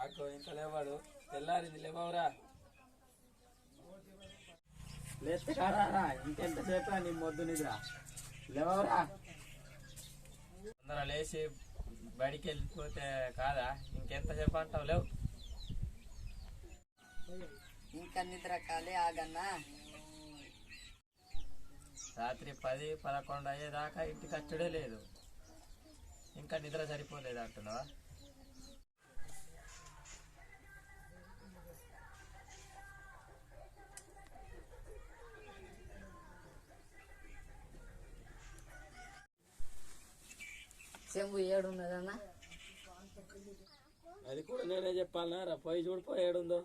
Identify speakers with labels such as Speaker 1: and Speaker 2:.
Speaker 1: అక్కో ఇంకా లేవాడు. తెల్లారింది లేవరా
Speaker 2: లేస్తే కారా ఇంకెంతసేపు నీ మొద్దు నిద్ర? లేవరా
Speaker 1: తొందర లేచి బడికి వెళ్ళిపోతే కాదా? ఇంకెంతసేపు అంటావు? లేవు.
Speaker 3: ఇంకా నిద్ర కాలే ఆగన్నా.
Speaker 1: రాత్రి పది పదకొండు అయ్యేదాకా ఇంటికి వచ్చుడే లేదు. ఇంకా నిద్ర సరిపోలేదు అంటున్నావా
Speaker 3: చెంబు ఏడున్నదన్నా
Speaker 1: అది కూడా నేనే చెప్పాలనా? రా పోయి చూడిపో ఏడుందో.